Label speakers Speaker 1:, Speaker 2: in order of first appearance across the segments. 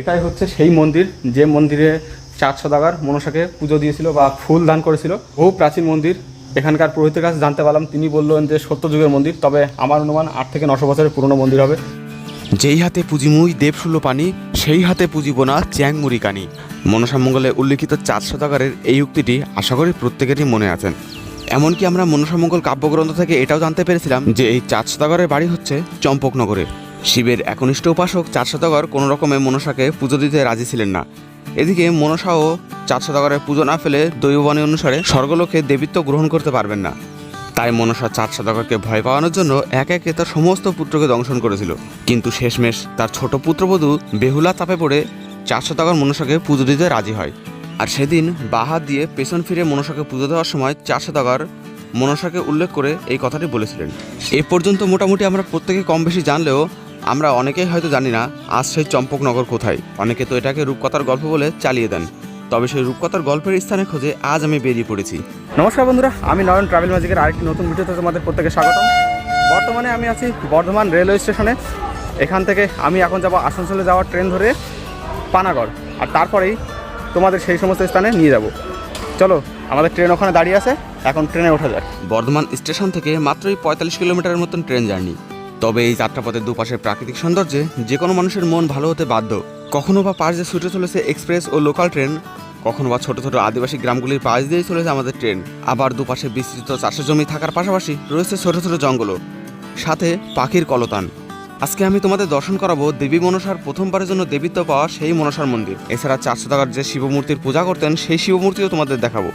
Speaker 1: এটাই হচ্ছে সেই মন্দির, যে মন্দিরে চার সদাগার মনসাকে পুজো দিয়েছিল বা ফুল দান করেছিল। বহু প্রাচীন মন্দির, এখানকার পুরোহিতের কাছে জানতে পারলাম। তিনি বললেন যে সত্যযুগের মন্দির, তবে আমার অনুমান আট থেকে নশো বছরের পুরনো মন্দির হবে।
Speaker 2: যেই হাতে পুজিমুই দেবশুলো পানি, সেই হাতে পুজিব না চ্যাং মুড়ি কানি। মনসা মঙ্গলে উল্লেখিত চার শতকারের এই উক্তিটি আশা করি প্রত্যেকেরই মনে আছেন এমনকি আমরা মনসা মঙ্গল কাব্যগ্রন্থ থেকে এটাও জানতে পেরেছিলাম যে এই চার শতকারের বাড়ি হচ্ছে চম্পকনগরে শিবের একনিষ্ঠ উপাসক চার শতকর কোনো রকমে মনসাকে পুজো দিতে রাজি ছিলেন না। এদিকে মনসাও চার শতকরের পুজো না ফেলে দৈববাণী অনুসারে স্বর্গলোকে দেবীত্ব গ্রহণ করতে পারবেন না। তাই মনসা চার সদাগরকে ভয় পাওয়ানোর জন্য এক একে তার সমস্ত পুত্রকে দংশন করেছিল। কিন্তু শেষমেশ তার ছোট পুত্রবধূ বেহুলা চাপে পড়ে চার শতাগর মনসাকে পুজো দিতে রাজি হয়। আর সেদিন বাহাত দিয়ে পেছন ফিরে মনসাকে পুজো দেওয়ার সময় চার শতাগর মনসাকে উল্লেখ করে এই কথাটি বলেছিলেন। এ পর্যন্ত মোটামুটি আমরা প্রত্যেকে কম বেশি জানলেও আমরা অনেকেই হয়তো জানি না আজ সেই চম্পকনগর কোথায়। অনেকে তো এটাকে রূপকথার গল্প বলে চালিয়ে দেন। তবে সেই রূপকথার গল্পের স্থানের খোঁজে আজ আমি বেরিয়ে পড়েছি।
Speaker 1: নমস্কার বন্ধুরা আমি নয়ন ট্রাভেল ম্যাজিকের আরেকটি নতুন ভিডিওতে তোমাদের প্রত্যেকে স্বাগতম। বর্তমানে আমি আছি বর্ধমান রেলওয়ে স্টেশনে। এখান থেকে আমি এখন যাব আসানসোলে যাওয়ার ট্রেন ধরে পানাগড়। আর তারপরেই তোমাদের সেই সমস্ত স্থানে নিয়ে যাব। চলো আমাদের ট্রেন ওখানে দাঁড়িয়ে আছে। এখন ট্রেনে ওঠা যাক।
Speaker 2: বর্ধমান স্টেশন থেকে মাত্রই পঁয়তাল্লিশ কিলোমিটারের মতন ট্রেন জার্নি। তবে এই যাত্রাপথের দুপাশের প্রাকৃতিক সৌন্দর্যে যে কোনো মানুষের মন ভালো হতে বাধ্য। কখনো বা পাশ দিয়ে ছুটে চলেছে এক্সপ্রেস ও লোকাল ট্রেন, কখনো বা ছোট ছোট আদিবাসী গ্রামগুলির পাশ দিয়েই চলেছে আমাদের ট্রেন। আবার দুপাশে বিস্তৃত চাষের জমি থাকার পাশাপাশি রয়েছে ছোট ছোট জঙ্গলও, সাথে পাখির কলতান। আজকে আমি তোমাদের দর্শন করাবো দেবী মনসার প্রথমবারের জন্য দেবীত্ব পাওয়া সেই মনসার মন্দির। এছাড়া চারশো টাকার যে শিবমূর্তির পূজা করতেন সেই শিবমূর্তিও তোমাদের দেখাবো।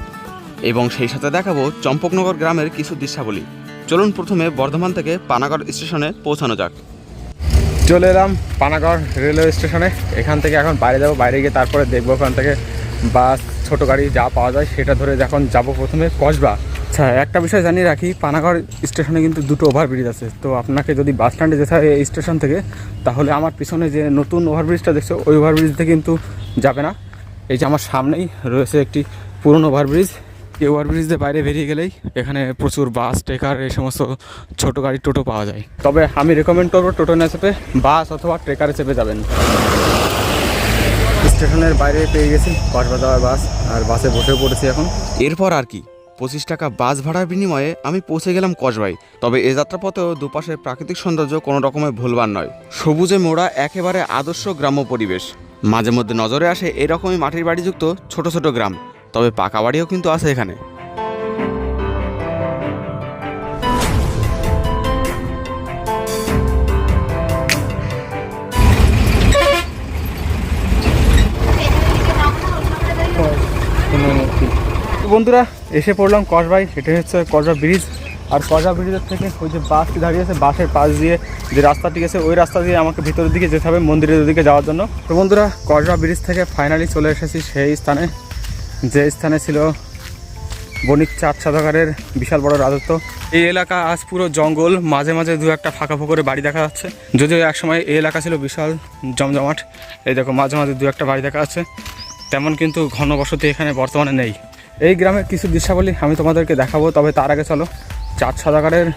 Speaker 2: এবং সেই সাথে দেখাবো চম্পকনগর গ্রামের কিছু দৃশ্যাবলী। চলুন প্রথমে বর্ধমান থেকে পানাগড় স্টেশনে পৌঁছানো যাক।
Speaker 1: চলে এলাম পানাগড় রেলওয়ে স্টেশনে। এখান থেকে এখন বাইরে যাব, বাইরে গিয়ে তারপরে দেখব ওখান থেকে বাস, ছোটো গাড়ি যা পাওয়া যায়, সেটা ধরে যখন যাব প্রথমে কসবা। আচ্ছা একটা বিষয় জানিয়ে রাখি, পানাগড় স্টেশনে কিন্তু দুটো ওভারব্রিজ আছে। তো আপনাকে যদি বাস স্ট্যান্ডে যেতে হয় এই স্টেশন থেকে, তাহলে আমার পিছনে যে নতুন ওভারব্রিজটা দেখছ, ওই ওভারব্রিজ দিয়ে কিন্তু যাবে না। এই যে আমার সামনেই রয়েছে একটি পুরনো ওভারব্রিজ এই ওভারব্রিজ দিয়ে বাইরে বেরিয়ে গেলেই এখানে প্রচুর বাস, ট্রেকার, এই সমস্ত ছোটো গাড়ি, টোটো পাওয়া যায়। তবে আমি রেকমেন্ড করব টোটো না চেপে বাস অথবা ট্রেকারে চেপে যাবেন। স্টেশনের বাইরে পেয়ে গেছি কসবাজার বাস, আর বাসে বসেও পড়েছি এখন।
Speaker 2: এরপর আর কি, পঁচিশ টাকা বাস ভাড়ার বিনিময়ে আমি পৌঁছে গেলাম কসবাই তবে এ যাত্রাপথেও দুপাশের প্রাকৃতিক সৌন্দর্য কোনো রকমের ভুলবার নয়। সবুজে মোড়া একেবারে আদর্শ গ্রাম্য পরিবেশ। মাঝে মধ্যে নজরে আসে এরকমই মাটির বাড়িযুক্ত ছোট ছোট গ্রাম। তবে পাকা বাড়িও কিন্তু আছে এখানে।
Speaker 1: বন্ধুরা, এসে পড়লাম কসবাই এটা হচ্ছে কসবা ব্রিজ। আর কসবা ব্রিজের থেকে ওই যে বাসটি দাঁড়িয়ে আছে, বাসের পাশ দিয়ে যে রাস্তাটি গেছে, ওই রাস্তা দিয়ে আমাকে ভিতরের দিকে যেতে হবে মন্দিরের দিকে যাওয়ার জন্য। তো বন্ধুরা কসবা ব্রিজ থেকে ফাইনালি চলে এসেছি সেই স্থানে। যে স্থানে ছিল বণিক চাঁদ সাদাগারের বিশাল বড় রাজত্ব। এই এলাকা আজ পুরো জঙ্গল, মাঝে মাঝে দু একটা ফাঁকা ফুকরে বাড়ি দেখা যাচ্ছে। যদিও একসময় এই এলাকা ছিল বিশাল, জমজমাট। এই দেখো, মাঝে মাঝে দু একটা বাড়ি দেখা যাচ্ছে। তেমন কিন্তু ঘনবসতি এখানে বর্তমানে নেই। এই গ্রামের কিছু দৃশ্যাবলী আমি তোমাদেরকে দেখাবো, তবে তার আগে চলো। চাঁদ সাদাগারের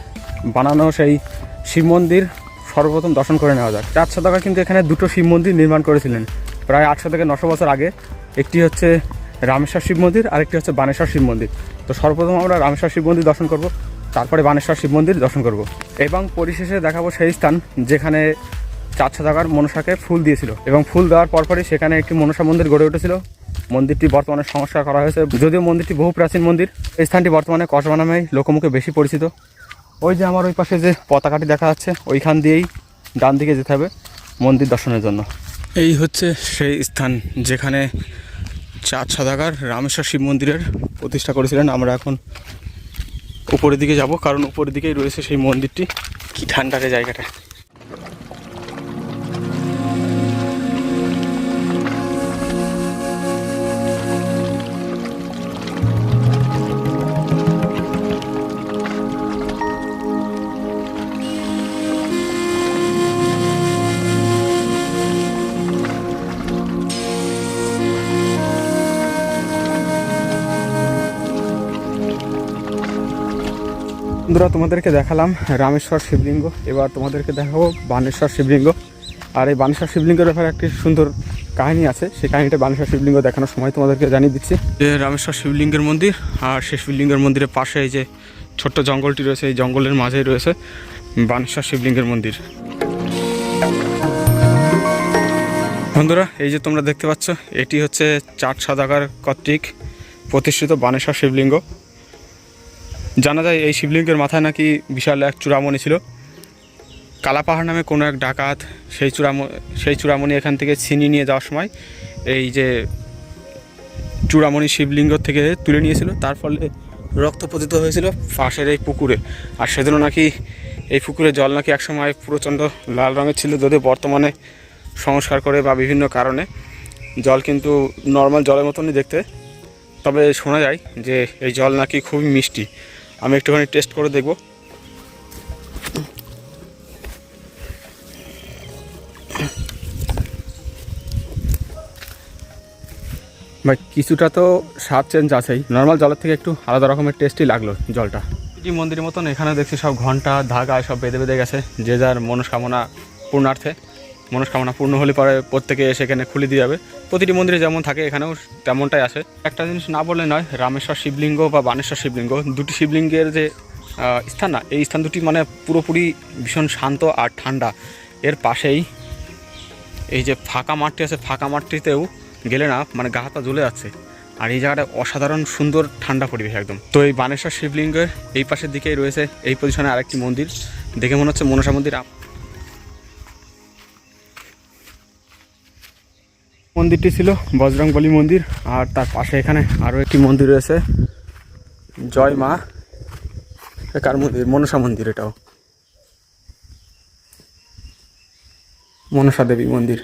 Speaker 1: বানানো সেই শিব মন্দির সর্বপ্রথম দর্শন করে নেওয়া যাক। চাঁদ সাদাগার কিন্তু এখানে দুটো শিব মন্দির নির্মাণ করেছিলেন। প্রায় আটশো থেকে নশো বছর আগে। একটি হচ্ছে রামেশ্বর শিব মন্দির, আরেকটি হচ্ছে বানেশ্বর শিব মন্দির। তো সর্বপ্রথম আমরা রামেশ্বর শিব মন্দির দর্শন করব, তারপরে বানেশ্বর শিব মন্দির দর্শন করব। এবং পরিশেষে দেখাবো সেই স্থান যেখানে চার সাদাগার মনসাকে ফুল দিয়েছিল। এবং ফুল দেওয়ার পরপরই সেখানে একটি মনসা মন্দির গড়ে উঠেছিল। মন্দিরটি বর্তমানে সংস্কার করা হয়েছে। যদিও মন্দিরটি বহু প্রাচীন মন্দির, এই স্থানটি বর্তমানে কসবা নামে লোকমুখে বেশি পরিচিত। ওই যে আমার ওই পাশে যে পতাকাটি দেখা যাচ্ছে, ওইখান দিয়েই ডান দিকে যেতে হবে মন্দির দর্শনের জন্য। এই হচ্ছে সেই স্থান যেখানে চাঁদ সাদাগার রামেশ্বর শিব মন্দিরের প্রতিষ্ঠা করেছিলেন। আমরা এখন উপরের দিকে যাব, কারণ উপরের দিকেই রয়েছে সেই মন্দিরটি। কি ঠান্ডা রে জায়গাটা। বন্ধুরা, তোমাদেরকে দেখালাম রামেশ্বর শিবলিঙ্গ। এবার তোমাদেরকে দেখাবো বানেশ্বর শিবলিঙ্গ। আর এই বানেশ্বর শিবলিঙ্গের ব্যাপারে একটি সুন্দর কাহিনী আছে। সেই কাহিনীটা বানেশ্বর শিবলিঙ্গ দেখানোর সময় তোমাদেরকে জানিয়ে দিচ্ছি। যে রামেশ্বর শিবলিঙ্গের মন্দির, আর সেই শিবলিঙ্গের মন্দিরের পাশে এই যে ছোট্ট জঙ্গলটি রয়েছে, এই জঙ্গলের মাঝেই রয়েছে বানেশ্বর শিবলিঙ্গের মন্দির। বন্ধুরা, এই যে তোমরা দেখতে পাচ্ছ, এটি হচ্ছে চাট সাদাকার কর্তৃক প্রতিষ্ঠিত বানেশ্বর শিবলিঙ্গ। জানা যায় এই শিবলিঙ্গের মাথায় নাকি বিশাল এক চূড়ামণি ছিল। কালাপাহাড় নামে কোনো এক ডাকাত সেই চূড়াম, সেই চূড়ামণি এখান থেকে ছিনিয়ে নিয়ে যাওয়ার সময় এই যে চূড়ামণি শিবলিঙ্গ থেকে তুলে নিয়েছিল, তার ফলে রক্ত পতিত হয়েছিল পাশের এই পুকুরে। আর সেদিনও নাকি এই পুকুরে জল নাকি একসময় প্রচণ্ড লাল রঙের ছিল, যদিও বর্তমানে সংস্কার করে বা বিভিন্ন কারণে। জল কিন্তু নর্মাল জলের মতনই দেখতে। তবে শোনা যায় যে এই জল নাকি খুবই মিষ্টি। আমি একটুখানি টেস্ট করে দেখব। ভাই কিছুটা তো স্বাদ চেঞ্জ আছেই। নর্মাল জলের থেকে একটু আলাদা রকমের টেস্টই লাগল জলটা। এই মন্দিরের মতন এখানে দেখছি সব ঘণ্টা ধাগা সব বেঁধে বেঁধে গেছে। যে যার মনস্কামনা পূর্ণার্থে। মনস্কামনা পূর্ণ হলে পরে প্রত্যেকে সেখানে খুলে দিয়ে যাবে। প্রতিটি মন্দিরে যেমন থাকে এখানেও তেমনটাই আছে। একটা জিনিস না বললে নয়, রামেশ্বর শিবলিঙ্গ বা বানেশ্বর শিবলিঙ্গ, দুটি শিবলিঙ্গের যে স্থান না, এই স্থান দুটি মানে পুরোপুরি ভীষণ শান্ত আর ঠান্ডা। এর পাশেই এই যে ফাঁকা মাঠটি আছে, ফাঁকা মাঠটিতেও গেলে না মানে গা হাত জ্বলে যাচ্ছে। আর এই জায়গাটা অসাধারণ সুন্দর ঠান্ডা পরিবেশ একদম। তো এই বানেশ্বর শিবলিঙ্গের এই পাশের দিকেই রয়েছে এই পজিশনে আরেকটি মন্দির। দেখে মনে হচ্ছে মনসা মন্দির মন্দিরটি ছিল বজরংবলী মন্দির, আর তার পাশে এখানে আরও একটি মন্দির রয়েছে, জয় মা কার মন্দির? মনসা মন্দির এটাও। মনসা দেবী মন্দির।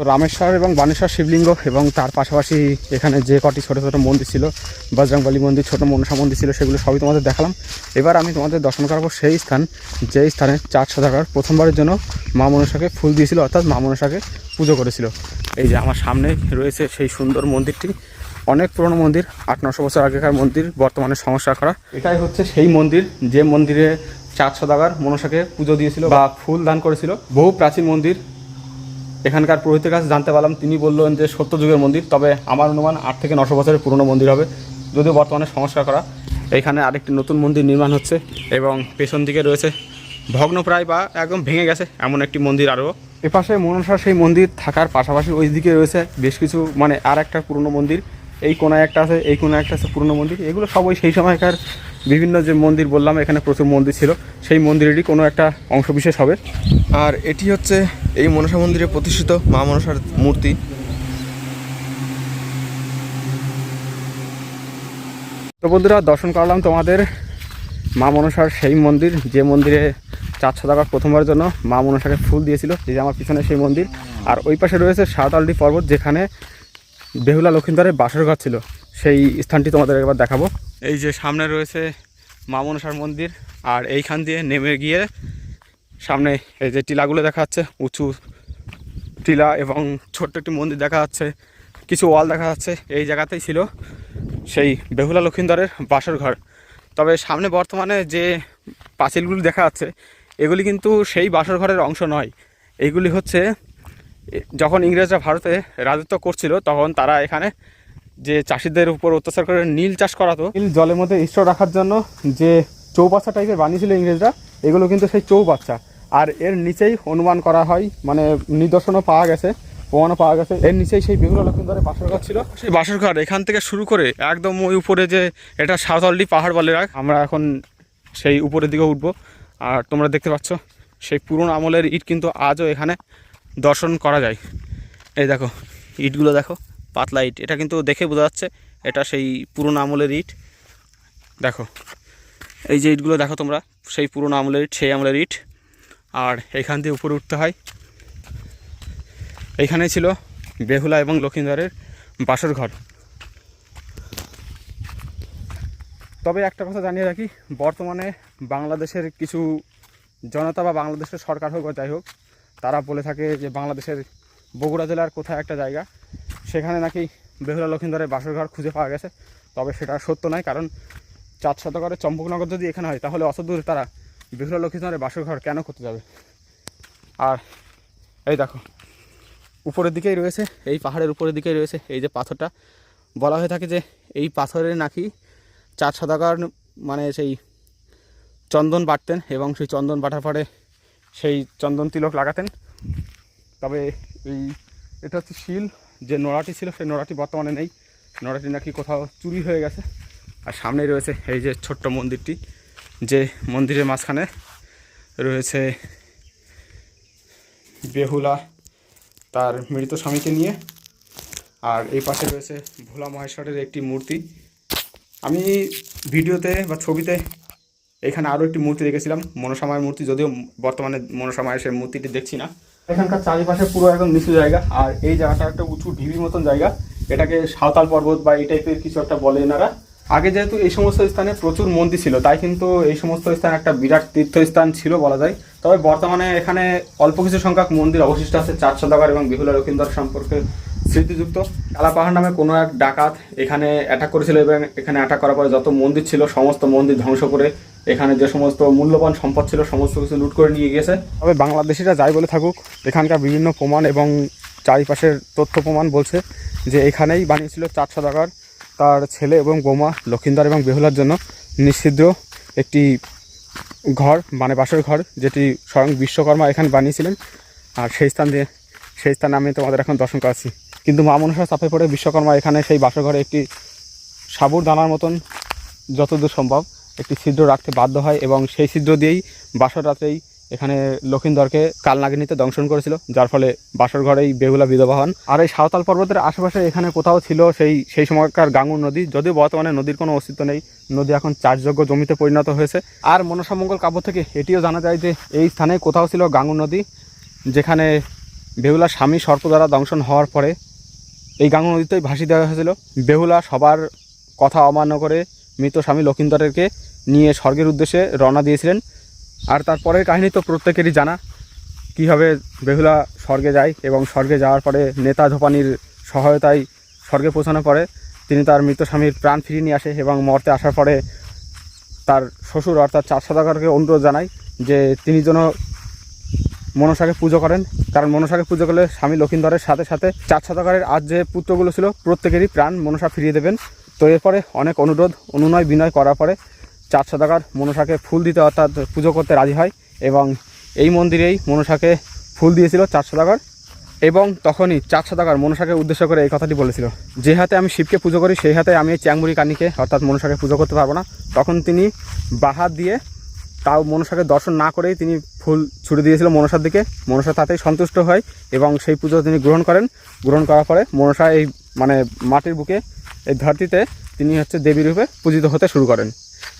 Speaker 1: তো রামেশ্বর এবং বানেশ্বর শিবলিঙ্গ এবং তার পাশাপাশি এখানে যে কটি ছোটো ছোটো মন্দির ছিল, বজরংবলী মন্দির, ছোটো মনসা মন্দির ছিল, সেগুলো সবই তোমাদের দেখালাম। এবার আমি তোমাদের দর্শন করাবো সেই স্থান যে স্থানে চার সদাগর প্রথমবারের জন্য মা মনসাকে ফুল দিয়েছিল, অর্থাৎ মা মনসাকে পুজো করেছিল। এই যে আমার সামনে রয়েছে সেই সুন্দর মন্দিরটি, অনেক পুরনো মন্দির, আট নশো বছর আগেকার মন্দির, বর্তমানে সমস্যা করা। এটাই হচ্ছে সেই মন্দির, যে মন্দিরে চার সদাগর মনসাকে পুজো দিয়েছিল বা ফুল দান করেছিল। বহু প্রাচীন মন্দির এখানকার পুরোহিতের কাছে জানতে পারলাম, তিনি বললেন যে সত্য যুগের মন্দির, তবে আমার অনুমান আট থেকে নশো বছরের পুরনো মন্দির হবে, যদিও বর্তমানে সংস্কার করা। এখানে আরেকটি নতুন মন্দির নির্মাণ হচ্ছে এবং পেছন দিকে রয়েছে ভগ্নপ্রায় বা একদম ভেঙে গেছে এমন একটি মন্দির আরও। এপাশে মনসার সেই মন্দির থাকার পাশাপাশি ওই দিকে রয়েছে বেশ কিছু মানে আর একটা পুরনো মন্দির। এই কোনায় একটা আছে, এই কোনায় একটা আছে, পুরনো মন্দির। এগুলো সবই সেই সময়কার বিভিন্ন যে মন্দির বললাম, এখানে প্রচুর মন্দির ছিল। সেই মন্দিরেরই কোনো একটা অংশ বিশেষ হবে।
Speaker 2: আর এটি হচ্ছে এই মনসা মন্দিরে প্রতিষ্ঠিত মা মনসার মূর্তি।
Speaker 1: তো বন্ধুরা, দর্শন করলাম তোমাদের মা মনসার সেই মন্দির, যে মন্দিরে চারশো টাকা প্রথমবার জন্য মা মনসাকে ফুল দিয়েছিল, যে আমার পিছনে সেই মন্দির। আর ওই পাশে রয়েছে সাঁওতালডি পর্বত, যেখানে বেহুলা লক্ষিন্দরের বাসর ঘর ছিল। সেই স্থানটি তোমাদের একবার দেখাবো। এই যে সামনে রয়েছে মা মনসার মন্দির, আর এইখান দিয়ে নেমে গিয়ে সামনে এই যে টিলাগুলো দেখা যাচ্ছে, উঁচু টিলা এবং ছোট্ট একটি মন্দির দেখা যাচ্ছে, কিছু ওয়াল দেখা যাচ্ছে, এই জায়গাতেই ছিল সেই বেহুলা লক্ষিন্দরের বাসর ঘর। তবে সামনে বর্তমানে যে পাঁচিলগুলি দেখা যাচ্ছে, এগুলি কিন্তু সেই বাসর ঘরের অংশ নয়। এইগুলি হচ্ছে যখন ইংরেজরা ভারতে রাজত্ব করছিল তখন তারা এখানে যে চাষিদের উপর অত্যাচার করে নীল চাষ করাতো নীল জলের মধ্যে স্টোর রাখার জন্য যে চৌবাচ্চা টাইপের বানিয়েছিল ইংরেজরা এগুলো কিন্তু সেই চৌবাচ্চা আর এর নিচেই অনুমান করা হয় মানে নিদর্শনও পাওয়া গেছে প্রমাণও পাওয়া গেছে। এর নিচেই সেই বেহুলা লক্ষিন্দরের বাসর ঘর ছিল। সেই বাসর ঘর এখান থেকে শুরু করে একদম ওই উপরে যে এটা সাঁওতালডি পাহাড় বলে রাখ আমরা এখন সেই উপরের দিকে উঠবো। আর তোমরা দেখতে পাচ্ছ সেই পুরনো আমলের ইট কিন্তু আজও এখানে দর্শন করা যায়। এই দেখো, ইটগুলো দেখো, পাতলা ইট। এটা কিন্তু দেখে বোঝা যাচ্ছে, এটা সেই পুরনো আমলের ইট। দেখো, এই যে ইটগুলো দেখো তোমরা, সেই পুরনো আমলের ইট, সেই আমলের ইট। আর এখান দিয়ে উপরে উঠতে হয়। এইখানে ছিল বেহুলা এবং লক্ষিন্দরের বাসর ঘর। তবে একটা কথা জানিয়ে রাখি, বর্তমানে বাংলাদেশের কিছু জনতা বা বাংলাদেশের সরকার হোক বা যাই হোক তারা বলে থাকে যে বাংলাদেশের বগুড়া জেলার কোথায় একটা জায়গা, সেখানে নাকি বেহুলা লক্ষিন্দরের বাসর ঘর খুঁজে পাওয়া গেছে। তবে সেটা সত্য নয়, কারণ চার শতকরের চম্পকনগর যদি এখানে হয়, তাহলে অত দূরে তারা বেহুলা লক্ষ্মীনাথের বাসর ঘর কেন করতে যাবে? আর এই দেখো, উপরের দিকেই রয়েছে, এই পাহাড়ের উপরের দিকেই রয়েছে এই যে পাথরটা। বলা হয়ে থাকে যে এই পাথরে নাকি চার শতকর মানে সেই চন্দন বাটতেন এবং সেই চন্দন বাটার পরে সেই চন্দন তিলক লাগাতেন। তবে এই এটা হচ্ছে শিল, যে নোড়াটি ছিল, সেই নোড়াটি বর্তমানে নেই। নোড়াটি নাকি কোথাও চুরি হয়ে গেছে। আর সামনেই রয়েছে এই যে ছোট্ট মন্দিরটি, যে মন্দিরের মাঝখানে রয়েছে বেহুলা, তার মৃত স্বামীকে নিয়ে। আর এই পাশে রয়েছে ভোলা মহেশ্বরের একটি মূর্তি। আমি ভিডিওতে বা ছবিতে এখানে আরও একটি মূর্তি দেখেছিলাম, মনসামায়ের মূর্তি, যদিও বর্তমানে মনসামায়ের সেই মূর্তিটি দেখছি না। এখানকার চারিপাশে পুরো একদম নিচু জায়গা, আর এই জায়গাটা একটা উঁচু ঢিবির মতন জায়গা। এটাকে সাঁওতাল পর্বত বা এই টাইপের কিছু একটা বলে এনারা। আগে যেহেতু এই সমস্ত স্থানে প্রচুর মন্দির ছিল, তাই কিন্তু এই সমস্ত স্থান একটা বিরাট তীর্থস্থান ছিল বলা যায়। তবে বর্তমানে এখানে অল্প কিছু সংখ্যক মন্দির অবশিষ্ট আছে চার সদাগর এবং বিহুলা লক্ষিন্দর সম্পর্কে স্মৃতিযুক্ত। কালা পাহাড় নামে কোনো এক ডাকাত এখানে অ্যাটাক করেছিল এবং এখানে অ্যাটাক করার পরে যত মন্দির ছিল, সমস্ত মন্দির ধ্বংস করে এখানে যে সমস্ত মূল্যবান সম্পদ ছিল, সমস্ত কিছু লুট করে নিয়ে গিয়েছে। তবে বাংলাদেশিরা যাই বলে থাকুক, এখানকার বিভিন্ন প্রমাণ এবং চারিপাশের তথ্য প্রমাণ বলছে যে এখানেই বানিয়েছিল চার সদাগর, তার ছেলে এবং বৌমা লক্ষিন্দর এবং বেহুলার জন্য নিষিদ্ধ একটি ঘর মানে বাসর ঘর, যেটি স্বয়ং বিশ্বকর্মা এখানে বানিয়েছিলেন। আর সেই স্থান দিয়ে, সেই স্থানে আমি তোমাদের এখন দর্শন করাচ্ছি। কিন্তু মা মনসা চাপে পড়ে বিশ্বকর্মা এখানে সেই বাসর ঘরে একটি সাবুর দানার মতন যতদূর সম্ভব একটি ছিদ্র রাখতে বাধ্য হয় এবং সেই ছিদ্র দিয়েই বাসর রাত্রেই এখানে লক্ষিন্দরকে কালনাগিনীতে দংশন করেছিল, যার ফলে বাসর ঘরেই বেহুলা বিধবা হন। আর এই সাঁওতাল পর্বতের আশেপাশে এখানে কোথাও ছিল সেই সেই সময়কার গাঙ্গুর নদী, যদিও বর্তমানে নদীর কোনো অস্তিত্ব নেই। নদী এখন চাষযোগ্য জমিতে পরিণত হয়েছে। আর মনসামঙ্গল কাব্য থেকে এটিও জানা যায় যে এই স্থানে কোথাও ছিল গাঙ্গুর নদী, যেখানে বেহুলা স্বামী সর্প দ্বারা দংশন হওয়ার পরে এই গাঙ্গুর নদীতেই ভাসি দেওয়া হয়েছিল। বেহুলা সবার কথা অমান্য করে মৃত স্বামী লক্ষিন্দরেরকে নিয়ে স্বর্গের উদ্দেশ্যে রওনা দিয়েছিলেন। আর তারপরের কাহিনী তো প্রত্যেকেরই জানা। কীভাবে বেহুলা স্বর্গে যায় এবং স্বর্গে যাওয়ার পরে নেতা ধোপানির সহায়তায় স্বর্গে পৌঁছানোর পরে তিনি তার মৃত স্বামীর প্রাণ ফিরিয়ে নিয়ে আসে এবং মর্তে আসার পরে তার শ্বশুর অর্থাৎ চার সদাগরকে অনুরোধ জানায় যে তিনি যেন মনসাকে পুজো করেন। কারণ মনসাকে পুজো করলে স্বামী লক্ষিন্দরের সাথে সাথে চার সদাগরের আজ যে পুত্রগুলো ছিল, প্রত্যেকেরই প্রাণ মনসা ফিরিয়ে দেবেন। তো এরপরে অনেক অনুরোধ, অনুনয়, বিনয় করার পরে চার সদাগর মনসাকে ফুল দিতে অর্থাৎ পুজো করতে রাজি হয় এবং এই মন্দিরেই মনসাকে ফুল দিয়েছিল চার সদাগর এবং তখনই চার সদাগর মনসাকে উদ্দেশ্য করে এই কথাটি বলেছিল। যে হাতে আমি শিবকে পুজো করি, সেই হাতে আমি এই চ্যাংমুড়ি কানিকে অর্থাৎ মনসাকে পুজো করতে পারব না। তখন তিনি বাহাত দিয়ে তাও মনসাকে দর্শন না করেই তিনি ফুল ছুড়ে দিয়েছিল মনসার দিকে। মনসা তাতেই সন্তুষ্ট হয় এবং সেই পুজো তিনি গ্রহণ করেন। গ্রহণ করার পরে মনসা এই মানে মাটির বুকে, এই ধরতিতে তিনি হচ্ছে দেবী রূপে পূজিত হতে শুরু করেন।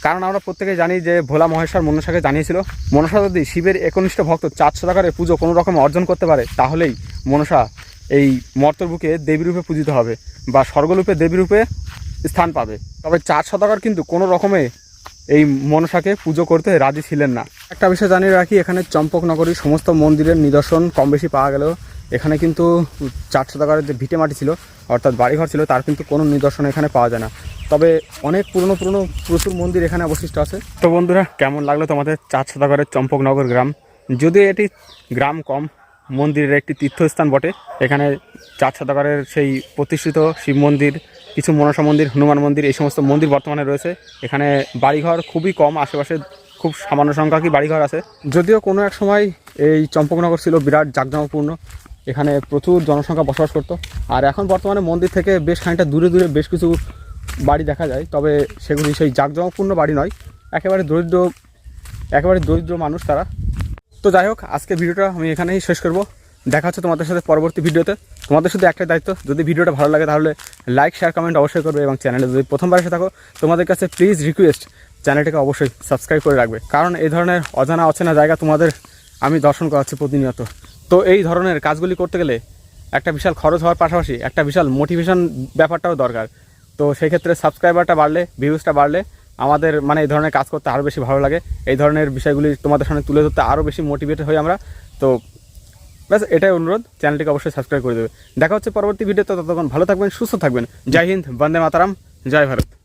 Speaker 1: কারণ আমরা প্রত্যেকে জানি যে ভোলা মহেশ্বর মনসাকে জানিয়েছিল, মনসা যদি শিবের একনিষ্ঠ ভক্ত চারশো টাকার পুজো কোনো রকম অর্জন করতে পারে, তাহলেই মনসা এই মর্তর বুকে দেবী রূপে পূজিত হবে বা স্বর্গরূপে দেবী রূপে স্থান পাবে। তবে চার শতাকার কিন্তু কোনো রকমে এই মনসাকে পুজো করতে রাজি ছিলেন না। একটা বিষয় জানিয়ে রাখি, এখানে চম্পকনগরীর সমস্ত মন্দিরের নিদর্শন কম বেশি পাওয়া গেল। এখানে কিন্তু চার শতাকারের যে ভিটে মাটি ছিল, অর্থাৎ বাড়িঘর ছিল, তার কিন্তু কোনো নিদর্শন এখানে পাওয়া যায় না। তবে অনেক পুরনো পুরনো প্রচুর মন্দির এখানে অবশিষ্ট আছে। তো বন্ধুরা, কেমন লাগল তোমাদের চার শতাকারের চম্পকনগর গ্রাম? যদিও এটি গ্রাম কম, মন্দিরের একটি তীর্থস্থান বটে, এখানে চার শতকারের সেই প্রতিষ্ঠিত শিব মন্দির কিছু মনসা মন্দির, হনুমান মন্দির, এই সমস্ত মন্দির বর্তমানে রয়েছে। এখানে বাড়িঘর খুবই কম, আশেপাশে খুব সামান্য সংখ্যকই বাড়িঘর আছে। যদিও কোনো এক সময় এই চম্পকনগর ছিল বিরাট জাঁকজমকপূর্ণ, এখানে প্রচুর জনসংখ্যা বসবাস করতো। আর এখন বর্তমানে মন্দির থেকে বেশ খানিকটা দূরে দূরে বেশ কিছু বাড়ি দেখা যায়, তবে সেগুলি সেই জাঁকজমকপূর্ণ বাড়ি নয়, একেবারে দরিদ্র একেবারে দরিদ্র মানুষ তারা। তো যাই হোক, আজকে ভিডিওটা আমি এখানেই শেষ করব। দেখা হচ্ছে তোমাদের সাথে পরবর্তী ভিডিওতে। তোমাদের শুধু একটাই দায়িত্ব, যদি ভিডিওটা ভালো লাগে তাহলে লাইক শেয়ার কমেন্ট অবশ্যই করবে এবং চ্যানেলে যদি প্রথমবার এসে থাকো, তোমাদের কাছে প্লিজ রিকোয়েস্ট চ্যানেলটিকে অবশ্যই সাবস্ক্রাইব করে রাখবে। কারণ এই ধরনের অজানা অচেনা জায়গা তোমাদের আমি দর্শন করাচ্ছি প্রতিনিয়ত। তো এই ধরনের কাজগুলি করতে গেলে একটা বিশাল খরচ হওয়ার পাশাপাশি একটা বিশাল মোটিভেশন ব্যাপারটাও দরকার। তো সেই ক্ষেত্রে সাবস্ক্রাইবারটা বাড়লে ভিউজটা বাড়লে আমাদের মানে এই ধরনের কাজ করতে আরও বেশি ভালো লাগে। এই ধরনের বিষয়গুলি তোমাদের সামনে তুলে ধরতে আরও বেশি মোটিভেটেড হই আমরা। তো ব্যাস, এটাই অনুরোধ। চ্যানেলটিকে অবশ্যই সাবস্ক্রাইব করে দেবে। দেখা হচ্ছে পরবর্তী ভিডিওতে, ততক্ষণ ভালো থাকবেন, সুস্থ থাকবেন। জয় হিন্দ, বন্দে মাতারাম, জয় ভারত।